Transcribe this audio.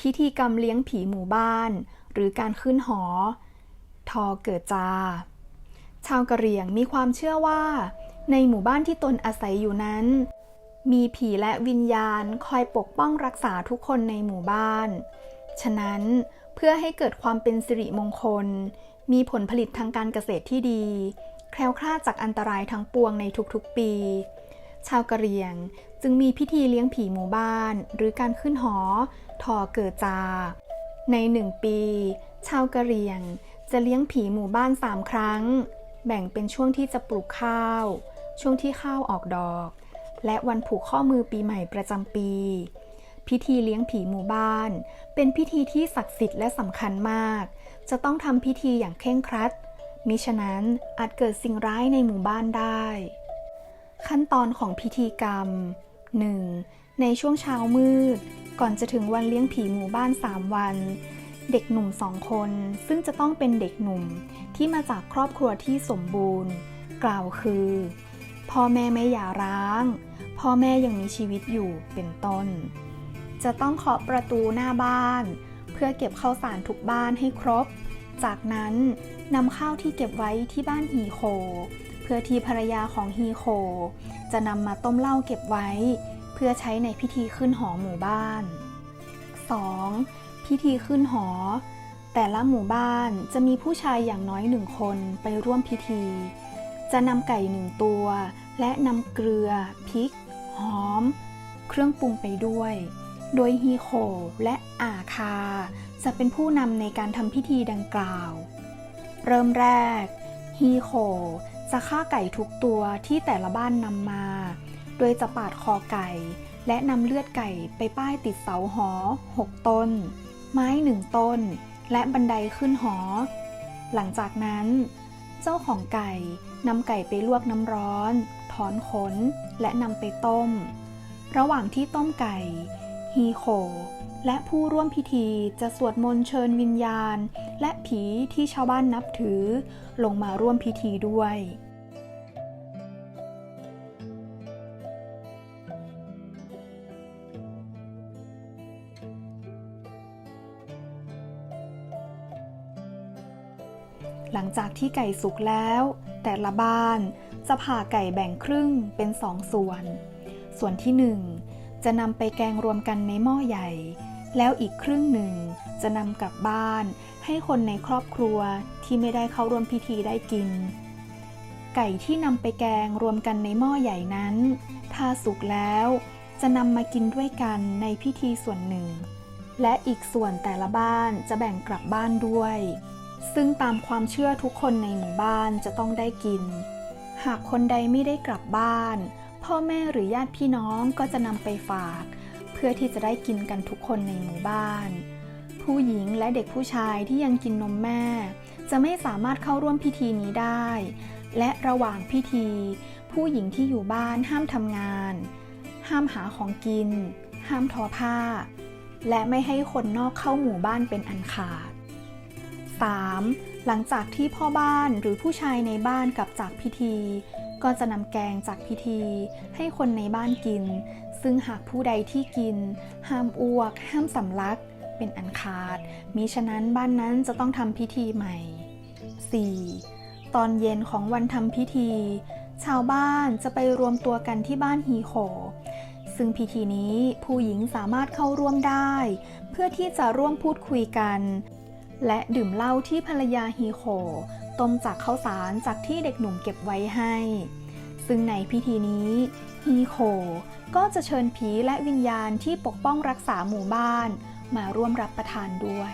พิธีกรรมเลี้ยงผีหมู่บ้าน หรือการขึ้นหอ ทอเกิดจา ชาวกะเหรี่ยงมีความเชื่อว่า ในหมู่บ้านที่ตนอาศัยอยู่นั้น มีผีและวิญญาณคอยปกป้องรักษาทุกคนในหมู่บ้าน ฉะนั้นเพื่อให้เกิดความเป็นสิริมงคล มีผลผลิตทางการเกษตรที่ดี แคล้วคลาดจากอันตรายทั้งปวงในทุกๆปี ชาวกะเหรี่ยงจึงมีพิธีเลี้ยงผีหมู่บ้าน หรือการขึ้นหอทอเกิดจา ในหนึ่งปี ชาวกะเหรี่ยงจะเลี้ยงผีหมู่บ้านสามครั้ง แบ่งเป็นช่วงที่จะปลูกข้าว ช่วงที่ข้าวออกดอก และวันผูกข้อมือปีใหม่ประจำปี พิธีเลี้ยงผีหมู่บ้าน เป็นพิธีที่ศักดิ์สิทธิ์และสำคัญมาก จะต้องทำพิธีอย่างเคร่งครัดมิฉะนั้นอาจเกิดสิ่งร้ายในหมู่บ้านได้ ขั้นตอนของพิธีกรรม 1. ในช่วงเช้ามืด ก่อนจะถึงวันเลี้ยงผีหมู่บ้าน 3 วัน เด็กหนุ่มสองคน ซึ่งจะต้องเป็นเด็กหนุ่มที่มาจากครอบครัวที่สมบูรณ์ กล่าวคือ พ่อแม่ไม่หย่าร้าง พ่อแม่ยังมีชีวิตอยู่เป็นต้น จะต้องเคาะประตูหน้าบ้าน เพื่อเก็บข้าวสารทุกบ้านให้ครบ จากนั้นนำข้าวที่เก็บไว้ที่บ้านฮีโค พื่อที่ภรรยาของฮีโค จะนำมาต้มเหล้าเก็บไว้ เพื่อใช้ในพิธีขึ้นหอหมู่บ้าน 2. พิธีขึ้นหอ แต่ละหมู่บ้านจะมีผู้ชายอย่างน้อยหนึ่งคนไปร่วมพิธี จะนำไก่หนึ่งตัว และนำเกลือ พริก หอม เครื่องปรุงไปด้วย โดยฮีโคและอาคา จะเป็นผู้นำในการทำพิธีดังกล่าว เริ่มแรกฮีโค จะฆ่าไก่ทุกตัวที่แต่ละบ้านนำมา โดยจะปาดคอไก่ และนำเลือดไก่ไปป้ายติดเสาหอ 6 ต้น ไม้หนึ่งต้น และบันไดขึ้นหอ หลังจากนั้น เจ้าของไก่นำไก่ไปลวกน้ำร้อน ถอนขน และนำไปต้ม ระหว่างที่ต้มไก่ฮีโคและผู้ร่วมพิธีจะสวดมนต์เชิญวิญญาณ และผีที่ชาวบ้านนับถือ ลงมาร่วมพิธีด้วย หลังจากที่ไก่สุกแล้ว แต่ละบ้านจะผ่าไก่แบ่งครึ่งเป็นสองส่วน ส่วนที่หนึ่งจะนำไปแกงรวมกันในหม้อใหญ่ แล้วอีกครึ่งหนึ่งจะนำกลับบ้าน ให้คนในครอบครัวที่ไม่ได้เข้าร่วมพิธีได้กิน ไก่ที่นำไปแกงรวมกันในหม้อใหญ่นั้น ถ้าสุกแล้ว จะนำมากินด้วยกันในพิธีส่วนหนึ่ง และอีกส่วนแต่ละบ้านจะแบ่งกลับบ้านด้วย ซึ่งตามความเชื่อทุกคนในหมู่บ้านจะต้องได้กิน หากคนใดไม่ได้กลับบ้าน พ่อแม่หรือญาติพี่น้องก็จะนำไปฝาก เพื่อที่จะได้กินกันทุกคนในหมู่บ้าน ผู้หญิงและเด็กผู้ชายที่ยังกินนมแม่ จะไม่สามารถเข้าร่วมพิธีนี้ได้ และระหว่างพิธี ผู้หญิงที่อยู่บ้านห้ามทำงาน ห้ามหาของกิน ห้ามทอผ้า และไม่ให้คนนอกเข้าหมู่บ้านเป็นอันขาด 3. หลังจากที่พ่อบ้านหรือผู้ชายในบ้านกลับจากพิธี ก็จะนำแกงจากพิธี ให้คนในบ้านกิน ซึ่งหากผู้ใดที่กิน ห้ามอ้วก ห้ามสำลัก เป็นอันขาดมิฉะนั้นบ้านนั้นจะต้องทำพิธีใหม่ 4. ตอนเย็นของวันทำพิธี ชาวบ้านจะไปรวมตัวกันที่บ้านฮีโคซึ่งพิธีนี้ผู้หญิงสามารถเข้าร่วมได้ เพื่อที่จะร่วมพูดคุยกัน และดื่มเหล้าที่ภรรยาฮีโคต้มจากข้าวสารจากที่เด็กหนุ่มเก็บไว้ให้ ซึ่งในพิธีนี้ฮีโคก็จะเชิญผีและวิญญาณที่ปกป้องรักษาหมู่บ้าน มาร่วมรับประทานด้วย